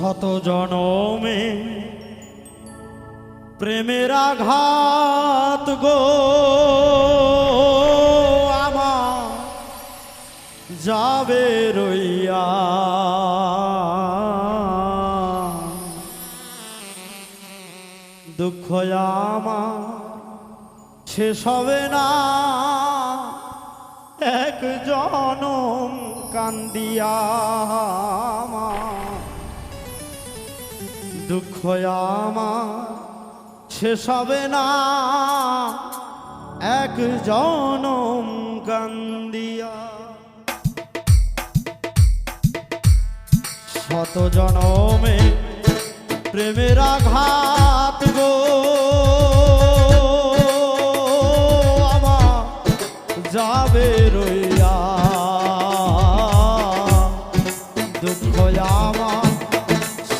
শত জনমে প্রেমের আঘাত গো। আমার যাবে রইয়া। দুঃখ আমার শেষ হবে না। এক জনম কান্দিয়া আমার। দুঃখ আমার শেষ হবে না। এক জনম কান্দিয়া। শত জনমে প্রেমের আঘাত গো। আমার যাবে রইয়া। দুঃখ আমার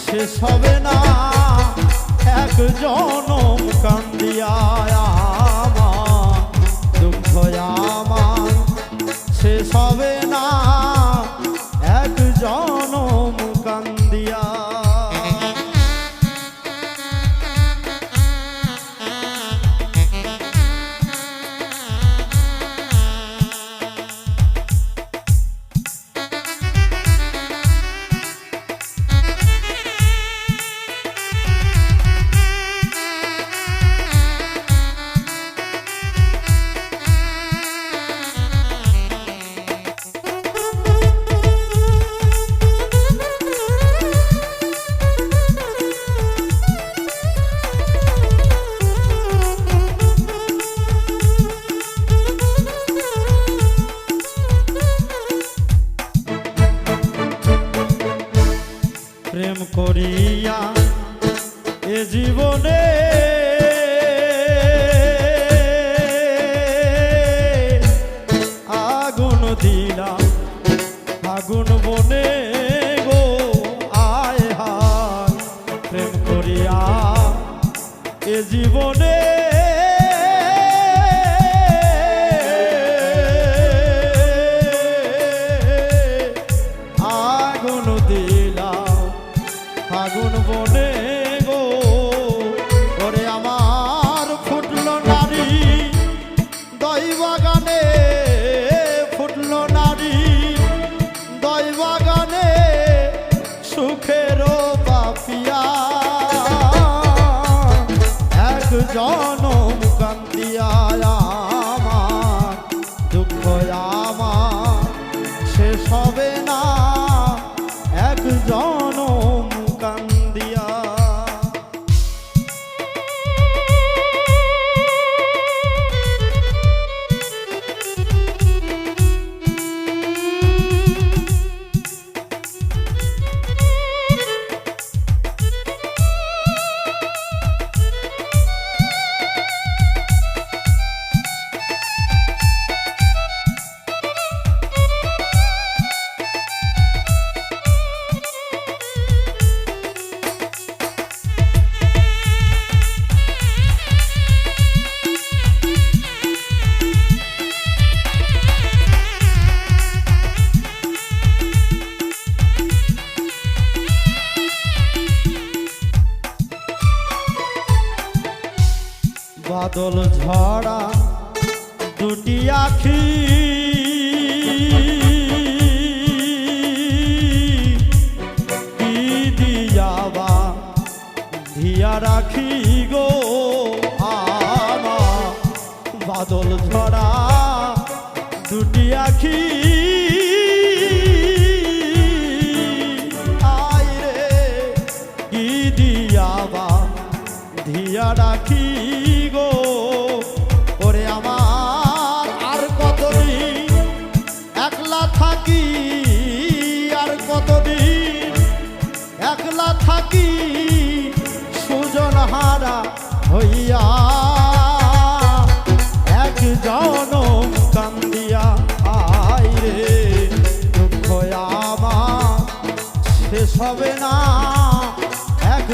শেষ হবে না। জনম কান্দিয়া আমার দুঃখ আমার সে হবে জনম বাদল ঝড়া দুটি আখি। কি দিয়াবা রাখি গো আমা। বাদল ঝড়া দুটি আখি। আয় রে, কি দিয়াবা ধিয়া রাখি শেষ হবে না। এক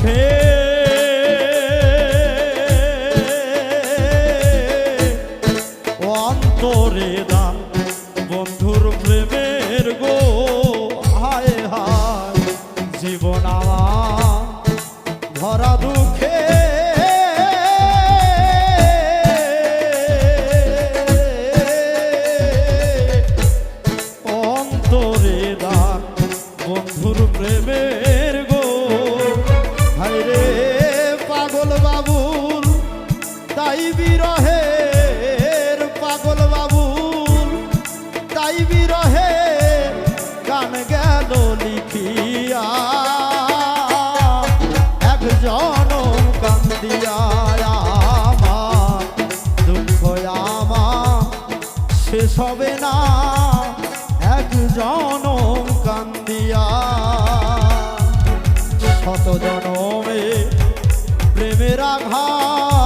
হে অন্তরে দাম বন্ধুর শেষ হবে না। এক জনম কান্দিয়া। শত জনমে প্রেমের আঘাত।